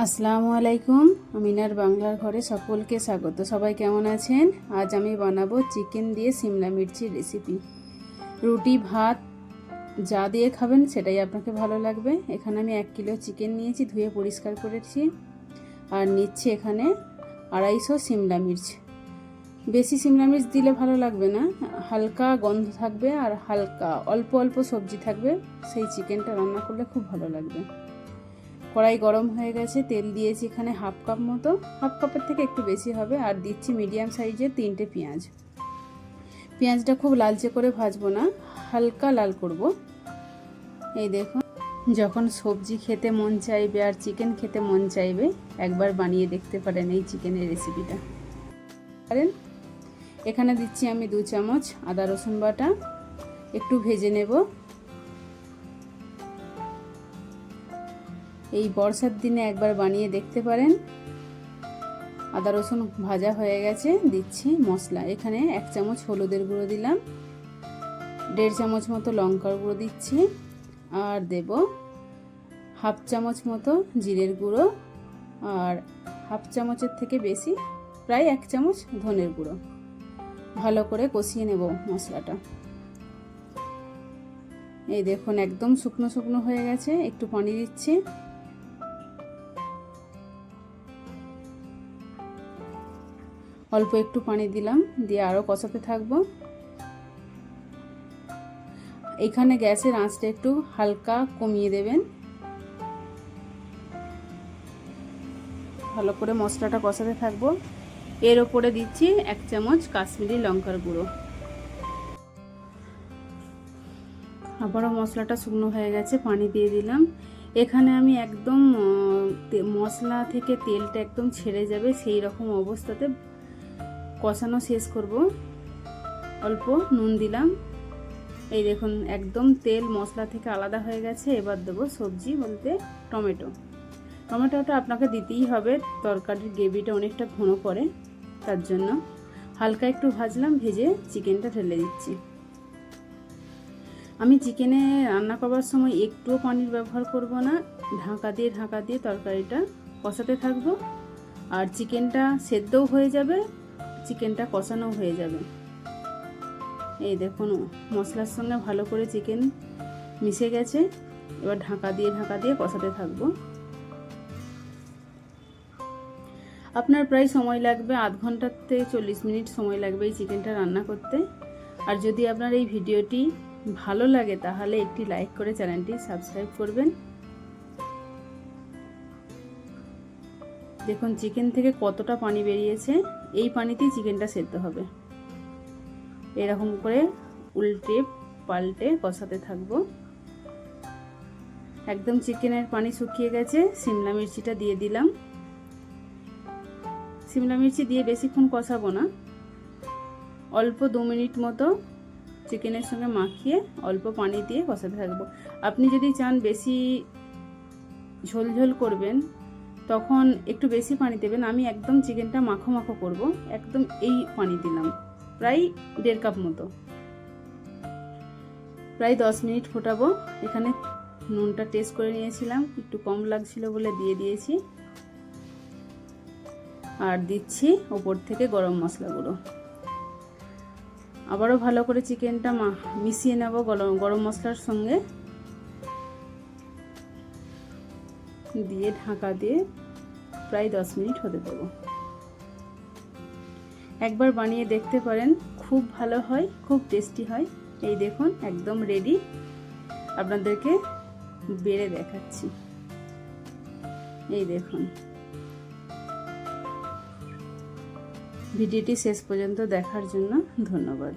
আসসালামু আলাইকুম, আমিনার বাংলার ঘরে সকলকে স্বাগত। সবাই কেমন আছেন? আজ আমি বানাবো চিকেন দিয়ে সিমলা মির্চির রেসিপি রুটি, ভাত যা দিয়ে খাবেন সেটাই আপনাকে ভালো লাগবে। এখানে আমি এক কিলো চিকেন নিয়েছি, ধুয়ে পরিষ্কার করেছি। আর নিচ্ছি এখানে আড়াইশো সিমলা মির্চ। বেশি সিমলা মির্চ দিলে ভালো লাগবে না। হালকা গন্ধ থাকবে আর হালকা অল্প অল্প সবজি থাকবে। সেই চিকেনটা রান্না করলে খুব ভালো লাগবে। কড়াই গরম হয়ে গেছে, তেল দিয়েছি এখানে হাফ কাপ মতো। হাফ কাপের থেকে একটু বেশি হবে, আর দিচ্ছি মিডিয়াম সাইজের তিনটে পেঁয়াজ। পেঁয়াজটা খুব লালচে করে ভাজবো না, হালকা লাল করব। এই দেখুন, যখন সবজি খেতে মন চাইবে আর চিকেন খেতে মন চাইবে, একবার বানিয়ে দেখতে পারেন এই চিকেনের রেসিপিটা। পারেন? এখানে দিচ্ছি আমি দু চামচ আদা রসুন বাটা, একটু ভেজে নেব। এই বর্ষার দিনে একবার বানিয়ে দেখতে পারেন। আদা রসুন ভাজা হয়ে গেছে, দিচ্ছি মশলা। এখানে এক চামচ হলুদের গুঁড়ো দিলাম, দেড় চামচ মতো লঙ্কার গুঁড়ো দিচ্ছি, আর দেব হাফ চামচ মতো জিরের গুঁড়ো, আর হাফ চামচের থেকে বেশি প্রায় এক চামচ ধনের গুঁড়ো। ভালো করে কষিয়ে নেব মশলাটা। এই দেখুন, একদম শুকনো শুকনো হয়ে গেছে। একটু পানি দিচ্ছি। অল্প একটু পানি দিলাম, দিয়ে আরও কষাতে থাকব। এখানে গ্যাসের আঁচটা একটু হালকা কমিয়ে দেবেন। ভালো করে মশলাটা কষাতে থাকব। এর ওপরে দিচ্ছি এক চামচ কাশ্মীরি লঙ্কার গুঁড়ো। আবারও মশলাটা শুকনো হয়ে গেছে, পানি দিয়ে দিলাম। এখানে আমি একদম মশলা থেকে তেলটা একদম ছেড়ে যাবে সেই রকম অবস্থাতে কষানো শেষ করব। অল্প নুন দিলাম। এই দেখুন, একদম তেল মশলা থেকে আলাদা হয়ে গেছে। এবার দেবো সবজি, বলতে টমেটো। টমেটোটা আপনাকে দিতেই হবে। তরকারির গ্রেভিটা অনেকটা ঘন করে, তার জন্য। হালকা একটু ভাজলাম, ভেজে চিকেনটা ঢেলে দিচ্ছি। আমি চিকেনে রান্না করবার সময় একটুও পানির ব্যবহার করব না। ঢাকা দিয়ে ঢাকা দিয়ে তরকারিটা কষাতে থাকব। আর চিকেনটা সেদ্ধও হয়ে যাবে। চিকেনটা কষানো হয়ে যাবে। এই দেখুন, মশলার সঙ্গে ভালো করে চিকেন মিশে গেছে। এবার ঢাকা দিয়ে ঢাকা দিয়ে কষাতে থাকব। আপনার প্রায় সময় লাগবে, আধ ঘণ্টার থেকে চল্লিশ মিনিট সময় লাগবে এই চিকেনটা রান্না করতে। আর যদি আপনার এই ভিডিওটি ভালো লাগে, তাহলে একটি লাইক করে চ্যানেলটি সাবস্ক্রাইব করবেন। দেখুন চিকেন থেকে কতটা পানি বেরিয়েছে, এই পানিতেই চিকেনটা সেদ্ধ হবে। এরকম করে উল্টে পাল্টে কষাতে থাকব। একদম চিকেনের পানি শুকিয়ে গেছে, সিমলা মির্চিটা দিয়ে দিলাম। সিমলা মির্চি দিয়ে বেশিক্ষণ কষাবো না। অল্প দু মিনিট মতো চিকেনের সঙ্গে মাখিয়ে অল্প পানি দিয়ে কষাতে থাকব। আপনি যদি চান বেশি ঝোল ঝোল করবেন তখন একটু বেশি পানি দেবেন, আমি একদম চিকেনটা মাখো মাখো করব, একদম এই পানি দিলাম, প্রায় দেড় কাপ মতো। প্রায় দশ মিনিট ফোটাবো, এখানে নুনটা টেস্ট করে নিয়েছিলাম, একটু কম লাগছিল বলে দিয়ে দিয়েছি। আর দিচ্ছি ওপর থেকে গরম মশলাগুলো আবারও ভালো করে চিকেনটা মিশিয়ে নেব গরম গরম মশলার সঙ্গে। দিয়ে ঢাকা দিয়ে প্রায় দশ মিনিট হতে দেবো। একবার বানিয়ে দেখতে পারেন, খুব ভালো হয়, খুব টেস্টি হয়। এই দেখুন, একদম রেডি আপনাদেরকে বেড়ে দেখাচ্ছি। এই দেখুন। ভিডিওটি শেষ পর্যন্ত দেখার জন্য ধন্যবাদ।